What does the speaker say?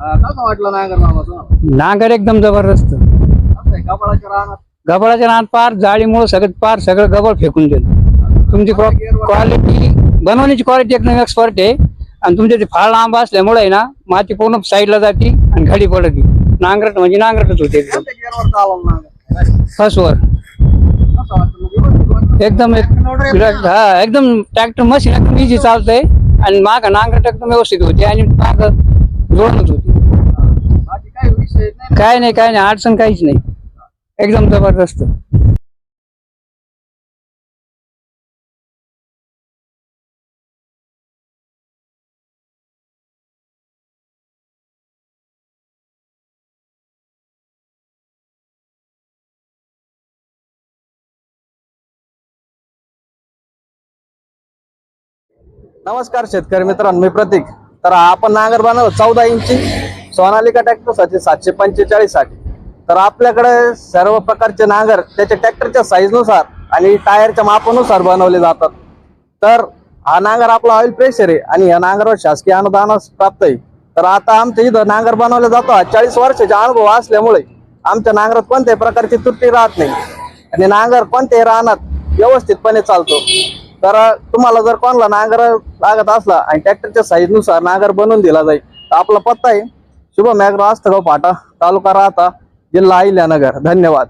अं, कसं वाटलं नांगर एकदम जबरदस्त. असं आहे, कपाळाच्या रानात? गबळाच्या नाद पार जाळीमुळे सगळं पार सगळं गबळ फेकून दिलं. तुमची क्वालिटी बनवण्याची क्वालिटी एकदम एक्सपर्ट आहे. आणि तुमचे ते फाळ लांब असल्यामुळे आहे ना माती पूर्ण साईडला जाते आणि घडी पडती. नांगरट म्हणजे नांगरटच होते एकदम. कोणत्या gear वर चालवलं नांगर? फसवर. कसं वाटलं? म्हणजे व्यवस्थित वाटलं? एकदम एक- हा एकदम ट्रॅक्टर मशीन एकदम इझी चालतंय. आणि माग नांगरट एकदम व्यवस्थित होते. आणि माग जोडणच होती. काय नाही काय नाही अडचण काहीच नाही. एकदम जबरदस्त. नमस्कार शेतकरी मित्रांनो मी प्रतीक. तर आपण नांगर बनवलं चौदा इंची. सोनालिका ट्रॅक्टरसाठी सातशे पंचेचाळीससाठी. तर आपल्याकडे सर्व प्रकारचे नांगर त्याच्या ट्रॅक्टरच्या साईजनुसार आणि टायरच्या मापानुसार बनवले जातात. तर हा नांगर आपला ऑइल प्रेशर आहे आणि या नांगरावर शासकीय अनुदान प्राप्त आहे. तर आता आमच्या इथं नांगर बनवला जातो. चाळीस वर्षाचा अनुभव असल्यामुळे आमच्या नांगरात कोणत्याही प्रकारची त्रुटी राहत नाही. आणि नांगर कोणत्याही रानात व्यवस्थितपणे चालतो. तर तुम्हाला जर कोणाला नांगर लागत असला आणि ट्रॅक्टरच्या साईजनुसार नांगर बनवून दिला जाईल तर आपला पत्ता आहे शुभम ॲग्रो आस्तगाव पाटा तालुका राहता जिल्हा अहिल्यानगर धन्यवाद।